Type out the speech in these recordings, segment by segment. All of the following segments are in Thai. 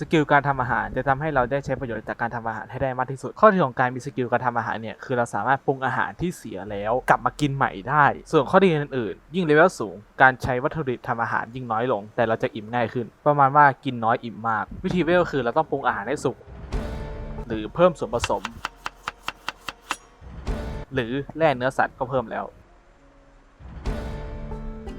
สกิลการทำอาหารจะทำให้เราได้ใช้ประโยชน์จากการทำอาหารให้ได้มากที่สุด ข้อดีของการมีสกิลการทำอาหารเนี่ยคือเราสามารถปรุงอาหารที่เสียแล้วกลับมากินใหม่ได้ ส่วนข้อดีอื่นๆยิ่งเลเวลสูง การใช้วัตถุดิบทำอาหารยิ่งน้อยลง แต่เราจะอิ่มง่ายขึ้น ประมาณว่ากินน้อยอิ่มมาก วิธีเวลคือเราต้องปรุงอาหารให้สุกหรือเพิ่มส่วนผสม หรือแร่เนื้อสัตว์ก็เพิ่มแล้ว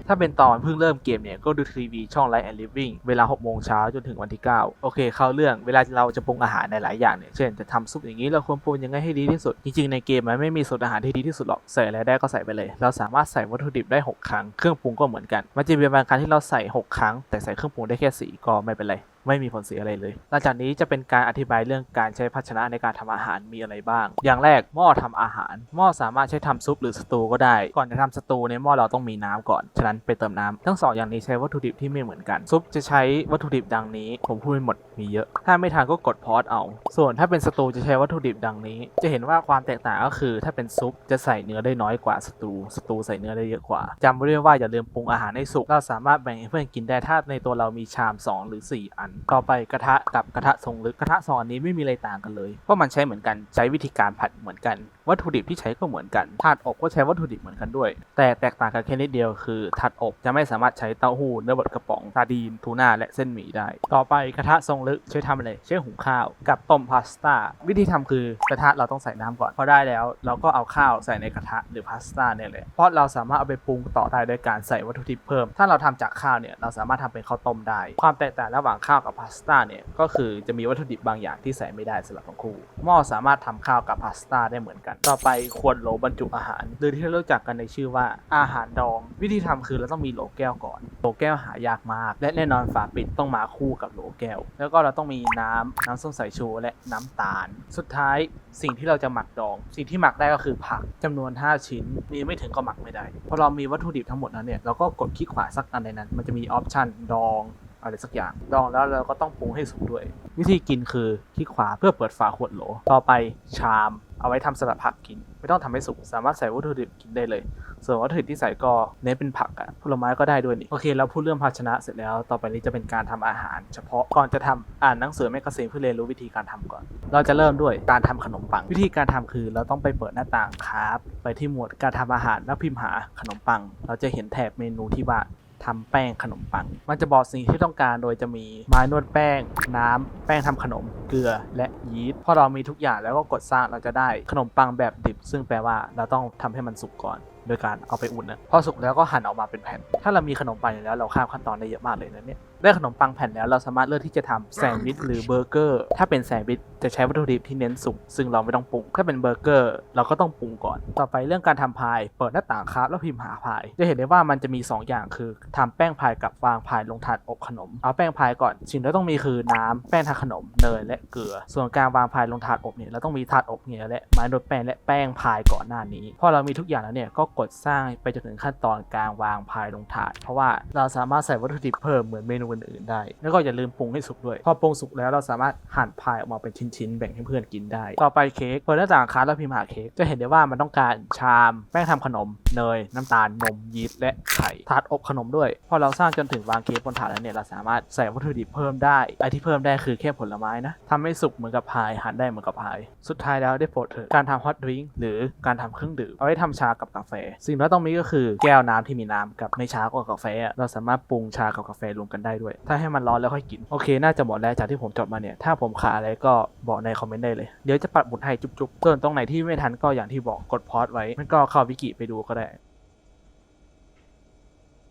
ถ้าเป็นตอนเพิ่งเริ่มเกมเนี่ยก็ดูทีวีช่อง Light and Living เวลา 6 โมงเช้าจนถึงวันที่ 9 โอเค เข้าเรื่องเวลาเราจะปรุงอาหารในหลายอย่างเนี่ย เช่นจะทำซุปอย่างนี้เราควรปรุงยังไงให้ดีที่สุด จริงๆ ในเกมมันไม่มีสูตรอาหารที่ดีที่สุดหรอก ใส่อะไรได้ก็ใส่ไปเลย เราสามารถใส่วัตถุดิบได้ 6 ครั้ง เครื่องปรุงก็เหมือนกัน มันจะมีบางครั้งที่เราใส่ 6 ครั้ง แต่ใส่เครื่องปรุงได้แค่ 4 ก็ไม่เป็นไร ไม่มีผลเสียอะไรเลย หลังจากนี้จะเป็นการอธิบายเรื่องการใช้ภาชนะในการทำอาหารมีอะไรบ้าง อย่างแรกหม้อทำอาหาร หม้อสามารถใช้ทำซุปหรือสตูก็ได้ ก่อนจะทำสตูในหม้อเราต้องมีน้ำก่อน ฉะนั้นไปเติมน้ำทั้งสองอย่างนี้ใช้วัตถุดิบที่ไม่เหมือนกัน ซุปจะใช้วัตถุดิบดังนี้ ผมพูดไม่หมดมีเยอะ ถ้าไม่ทันก็กดพอสเอา ส่วนถ้าเป็นสตูจะใช้วัตถุดิบดังนี้ จะเห็นว่าความแตกต่างก็คือ ถ้าเป็นซุปจะใส่เนื้อได้น้อยกว่าสตูสตูใส่เนื้อได้เยอะกว่าจำไว้ด้วยว่าอย่าลืมปรุงอาหารให้สุกเราสามารถแบ่งให้เพื่อนกินได้ถ้าในตัวเรามีชาม 2 หรือ 4 อันต่อไปกระทะกับกระทะทรงลึกกระทะสองอันนี้ไม่มีอะไรต่างกันเลยเพราะมันใช้เหมือนกันใช้วิธีการผัดเหมือนกัน วัตถุดิบที่ใช้ก็เหมือนกันถาดอบก็ใช้วัตถุดิบเหมือนกันด้วย แต่แตกต่างกันแค่นิดเดียวคือถาดอบจะไม่สามารถใช้เต้าหู้เนื้อบดกระป๋องซาดีนทูน่าและเส้นหมี่ได้ ต่อไปกระทะทรงลึกใช้ทำอะไรใช้หุงข้าว กับต้มพาสต้าวิธีทำคือกระทะเราต้องใส่น้ำก่อนพอได้แล้ว เราก็เอาข้าวใส่ในกระทะหรือพาสต้าเนี่ยเลยเพราะเราสามารถเอาไปปรุงต่อได้โดยการใส่วัตถุดิบเพิ่ม ถ้าเราทำจากข้าวเนี่ยเราสามารถทำเป็นข้าวต้มได้ ความแตกต่างระหว่างข้าวกับพาสต้าเนี่ยก็คือจะมีวัตถุดิบบางอย่างที่ใส่ไม่ได้สำหรับทั้งคู่ หม้อสามารถทำข้าวกับพาสต้าได้เหมือนกัน ต่อไปควรโหลบรรจุอาหาร หรือที่เรารู้จักกันในชื่อว่าอาหารดอง วิธีทำคือเราต้องมีโหลแก้วก่อน โหลแก้วหายากมาก และแน่นอนฝาปิดต้องมาคู่กับโหลแก้ว แล้วก็เราต้องมีน้ำน้ำส้มสายชูและน้ำตาล สุดท้ายสิ่งที่เราจะหมักดอง สิ่งที่หมักได้ก็คือผักจำนวน 5 ชิ้นมีไม่ถึงก็หมักไม่ได้พอเรามีวัตถุดิบทั้งหมดนั้นเนี่ยเราก็กดคลิกขวาสักอันในนั้น มันจะมีออปชันดอง อะไรสักอย่างดองแล้วเราก็ต้องปรุงให้สุกด้วย วิธีกินคือคลิกขวาเพื่อเปิดฝาขวดโหล ต่อไปชาม เอาไว้ทำสลัดผักกิน ไม่ต้องทำให้สุกสามารถใส่วัตถุดิบกินได้เลย ส่วนวัตถุดิบที่ใส่ก็เน้นเป็นผักอะผลไม้ก็ได้ด้วยนี่โอเคเราพูดเรื่องภาชนะเสร็จแล้ว ต่อไปนี้จะเป็นการทำอาหาร เฉพาะก่อนจะทำอ่านหนังสือแมกกาซีนเพื่อเรียนรู้วิธีการทำก่อน เราจะเริ่มด้วยการทำขนมปัง วิธีการทำคือเราต้องไปเปิดหน้าต่างครับไปที่หมวดการทำอาหารแล้วพิมพ์หาขนมปัง เราจะเห็นแถบเมนูที่ว่า ทำแป้งขนมปัง มันจะบอกสิ่งที่ต้องการโดยจะมีไม้นวดแป้ง น้ำแป้งทำขนม เกลือ และยีสต์ พอเรามีทุกอย่างแล้วก็กดสร้างเราจะได้ขนมปังแบบดิบ ซึ่งแปลว่าเราต้องทำให้มันสุกก่อน โดยการเอาไปอุ่นนะพอสุกแล้วก็หั่นออกมาเป็นแผ่น ถ้าเรามีขนมปังอยู่แล้วเราข้ามขั้นตอนได้เยอะมากเลยนะเนี่ยได้ขนมปังแผ่นแล้วเราสามารถเลือกที่จะทำแซนด์วิชหรือเบอร์เกอร์ถ้าเป็นแซนด์วิชจะใช้วัตถุดิบที่เน้นสุกซึ่งเราไม่ต้องปรุงถ้าเป็นเบอร์เกอร์เราก็ต้องปรุงก่อน ต่อไปเรื่องการทำพาย เปิดหน้าต่างครับแล้วพิมพ์หาพาย จะเห็นได้ว่ามันจะมี 2 อย่างคือทำแป้งพายกับวางพายลงถาดอบขนม เอาแป้งพายก่อนสิ่งที่ต้องมีคือน้ำแป้งทำขนมเนยและเกลือ ส่วนการวางพายลงถาดอบเนี่ยเราต้องมีถาดอบเหงียและไม้นวดแป้งและแป้งพายก่อนหน้านี้พอเรามีทุกอย่างแล้วเนี่ยก็กดสร้างไปจนถึงขั้นตอนการวางพายลงถาด เพราะว่าเราสามารถใส่วัตถุดิบเพิ่มเหมือนเมนูอื่นๆได้ แล้วก็อย่าลืมปรุงให้สุกด้วย พอปรุงสุกแล้วเราสามารถหั่นพายออกมาเป็นชิ้นๆแบ่งให้เพื่อนกินได้ ต่อไปเค้กเปิดหน้าต่างคาร์ดแล้วพิมพ์หาเค้กจะเห็นได้ว่ามันต้องการชามแป้งทำขนมเนยน้ำตาลนมยีสต์และไข่ถาดอบขนมด้วย พอเราสร้างจนถึงวางเค้กบนถาดแล้วเนี่ยเราสามารถใส่วัตถุดิบเพิ่มได้ไอที่เพิ่มได้คือแค่ผลไม้นะทำให้สุกเหมือนกับพายหั่นได้เหมือนกับพาย สุดท้ายแล้วได้โปรดเถอะการทำฮอตดริงก์หรือการทำเครื่องดื่มเอาไว้ทำชากับกาแฟสิ่งที่ต้องมีก็คือแก้วน้ำที่มีน้ำกับไม่ชาก็กาแฟ เราสามารถปรุงชากับกาแฟรวมกันได้ด้วย ถ้าให้มันร้อนแล้วค่อยกิน โอเค น่าจะหมดแล้วจากที่ผมจดมาเนี่ย ถ้าผมขาดอะไรก็บอกในคอมเมนต์ได้เลย เดี๋ยวจะปัดหมุดให้จุ๊บๆส่วนตรงไหนที่ไม่ทันก็อย่างที่บอกกดพอดไว้มันก็เข้าวิกิไปดูก็ได้